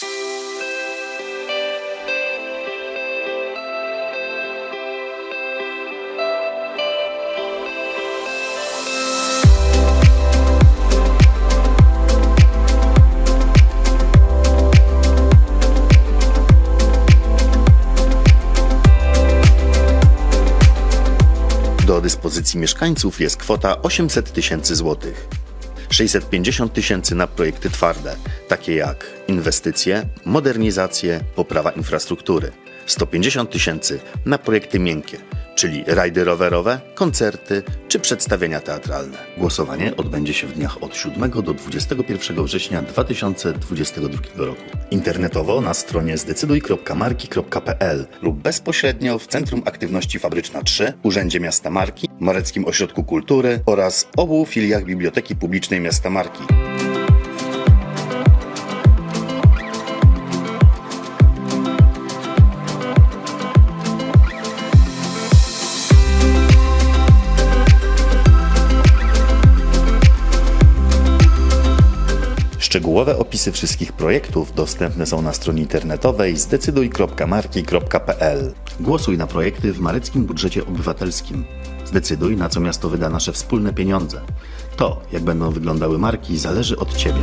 Do dyspozycji mieszkańców jest kwota 800 tysięcy złotych. 650 tysięcy na projekty twarde, takie jak inwestycje, modernizacje, poprawa infrastruktury. 150 tysięcy na projekty miękkie, czyli rajdy rowerowe, koncerty czy przedstawienia teatralne. Głosowanie odbędzie się w dniach od 7 do 21 września 2022 roku. Internetowo na stronie zdecyduj.marki.pl lub bezpośrednio w Centrum Aktywności Fabryczna 3, Urzędzie Miasta Marki, Mareckim Ośrodku Kultury oraz obu filiach Biblioteki Publicznej Miasta Marki. Szczegółowe opisy wszystkich projektów dostępne są na stronie internetowej zdecyduj.marki.pl. Głosuj na projekty w mareckim budżecie obywatelskim. Zdecyduj, na co miasto wyda nasze wspólne pieniądze. To, jak będą wyglądały marki, zależy od Ciebie.